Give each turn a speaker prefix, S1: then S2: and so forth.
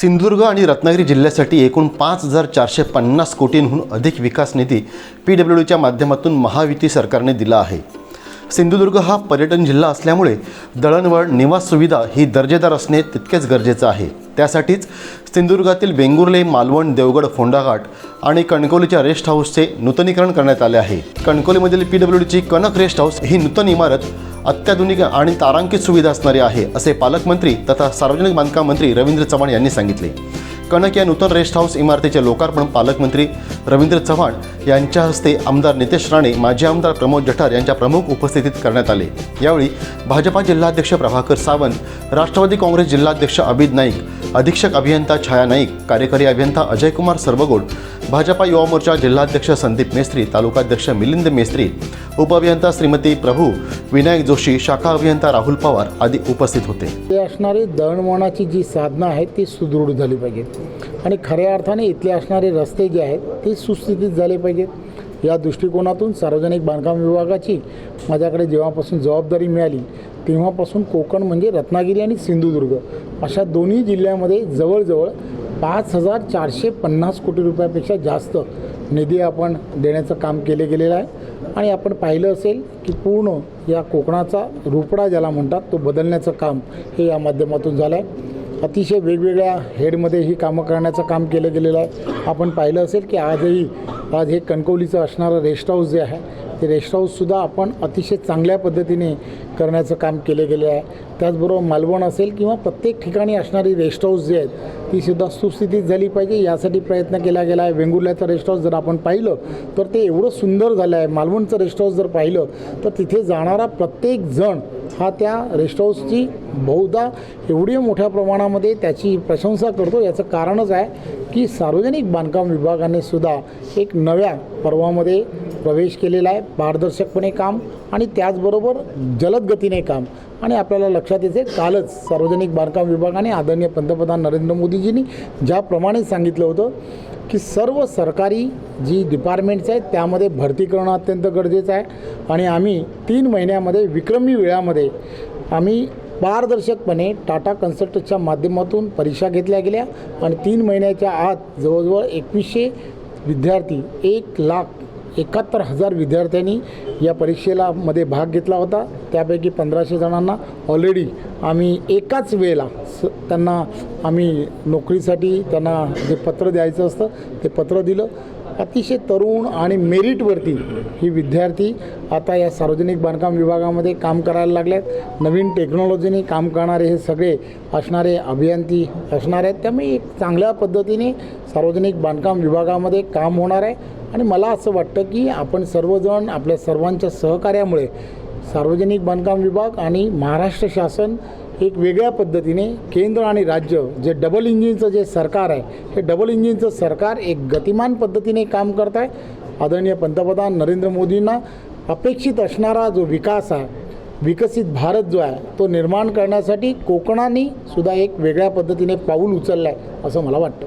S1: सिंधुदुर्ग आणि रत्नागिरी जिल्ह्यासाठी एकूण पाच हजार चारशे पन्नास कोटींहून अधिक विकास निधी पी डब्ल्यू डीच्या माध्यमातून महायुती सरकारने दिला आहे. सिंधुदुर्ग हा पर्यटन जिल्हा असल्यामुळे दळणवळ निवास सुविधा ही दर्जेदार असणे तितकेच गरजेचं आहे. त्यासाठीच सिंधुदुर्गातील वेंगुर्ले मालवण देवगड फोंडाघाट आणि कणकवलीच्या रेस्ट हाऊसचे नूतनीकरण करण्यात आले आहे. कणकवलीमधील पी डब्ल्यू डीची कनक रेस्ट हाऊस ही नूतन इमारत अत्याधुनिक आणि तारांकित सुविधा असणारी आहे असे पालकमंत्री तथा सार्वजनिक बांधकाम मंत्री रवींद्र चव्हाण यांनी सांगितले. कणक या नूतन रेस्ट हाऊस इमारतीचे लोकार्पण पालकमंत्री रवींद्र चव्हाण यांच्या हस्ते आमदार नितेश राणे माजी आमदार प्रमोद जठार यांच्या प्रमुख उपस्थितीत करण्यात आले. यावेळी भाजपा जिल्हाध्यक्ष प्रभाकर सावंत राष्ट्रवादी काँग्रेस जिल्हाध्यक्ष अभिद नाईक अधीक्षक अभियंता छाया नाईक कार्यकारी अभियंता अजयकुमार सर्वगोड भाजपा युवा मोर्चा जिल्हाध्यक्ष संदीप मेस्त्री तालुकाध्यक्ष मिलिंद मेस्त्री उपअभियंता श्रीमती प्रभू विनायक जोशी शाखा अभियंता राहुल पवार आदी उपस्थित होते.
S2: ते असणारी दळणवळणाची जी साधनं आहेत ती सुदृढ झाली पाहिजेत. आणि खऱ्या अर्थाने इथले असणारे रस्ते जे आहेत ते सुस्थितीत झाले पाहिजेत. या दृष्टिकोनातून सार्वजनिक बांधकाम विभागाची माझ्याकडे जेव्हापासून जबाबदारी मिळाली तेव्हापासून कोकण म्हणजे रत्नागिरी आणि सिंधुदुर्ग अशा दोन्ही जिल्ह्यामध्ये जवळजवळ पाच हजार चारशे पन्नास कोटी रुपयापेक्षा जास्त निधी आपण देण्याचं काम केले गेलेलं आहे. आणि आपण पाहिलं असेल की पूर्ण या कोकणाचा रुपडा ज्याला म्हणतात तो बदलण्याचं काम हे या माध्यमातून झालं आहे अतिशय वेगवेगळ्या हेडमध्ये ही कामं करण्याचं काम केलं गेलेलं आहे. आपण पाहिलं असेल की आजही आज हे कणकवलीचं असणारं रेस्ट हाऊस जे आहे ते रेस्ट हाऊससुद्धा आपण अतिशय चांगल्या पद्धतीने करण्याचं काम केले गेले आहे. त्याचबरोबर मालवण असेल किंवा प्रत्येक ठिकाणी असणारी रेस्ट हाऊस जे आहेत तीसुद्धा सुस्थितीत झाली पाहिजे. यासाठी प्रयत्न केला गेला आहे. वेंगुर्ल्याचं रेस्ट हाऊस जर आपण पाहिलं तर ते एवढं सुंदर झालं आहे. मालवणचं रेस्ट हाऊस जर पाहिलं तर तिथे जाणारा प्रत्येक जण हा त्या रेस्ट हाऊसची बहुधा एवढी मोठ्या प्रमाणामध्ये त्याची प्रशंसा करतो. याचं कारणच आहे की सार्वजनिक बांधकाम विभागाने सुद्धा एक नव्या पर्वामध्ये प्रवेश केलेला आहे. पारदर्शकपणे काम आणि त्याचबरोबर जलद गतीने काम. आणि आपल्याला लक्षात येते कालच सार्वजनिक बांधकाम विभागाने आदरणीय पंतप्रधान नरेंद्र मोदीजींनी ज्याप्रमाणे सांगितलं होतं की सर्व सरकारी जी डिपार्टमेंट्स आहेत त्यामध्ये भरती करणं अत्यंत गरजेचं आहे. आणि आम्ही तीन महिन्यामध्ये विक्रमी वेळामध्ये आम्ही पारदर्शकपणे टाटा कन्सल्टच्या माध्यमातून परीक्षा घेतल्या गेल्या. आणि तीन महिन्याच्या आत जवळजवळ एकवीसशे विद्यार्थी एक लाख एकाहत्तर हजार विद्यार्थ्यांनी या परीक्षेला मध्ये भाग घेतला होता. त्यापैकी पंधराशे जणांना ऑलरेडी आम्ही एकाच वेळेला स त्यांना आम्ही नोकरीसाठी त्यांना जे पत्र द्यायचं असतं ते पत्र दिलं. अतिशय तरुण आणि मेरिटवरती ही विद्यार्थी आता या सार्वजनिक बांधकाम विभागामध्ये काम करायला लागल्यात. नवीन टेक्नॉलॉजीने काम करणारे हे सगळे असणारे अभियंती असणार आहेत. त्यामुळे एक चांगल्या पद्धतीने सार्वजनिक बांधकाम विभागामध्ये काम होणार आहे. आणि मला असं वाटतं की आपण सर्वजण आपल्या सर्वांच्या सहकार्यामुळे सार्वजनिक बांधकाम विभाग आणि महाराष्ट्र शासन एक वेगळ्या पद्धतीने केंद्र आणि राज्य जे डबल इंजिनचं जे सरकार आहे हे डबल इंजिनचं सरकार एक गतिमान पद्धतीने काम करत आहे. आदरणीय पंतप्रधान नरेंद्र मोदींना अपेक्षित असणारा जो विकास आहे विकसित भारत जो आहे तो निर्माण करण्यासाठी कोकणाने सुद्धा एक वेगळ्या पद्धतीने पाऊल उचललं आहे असं मला वाटतं.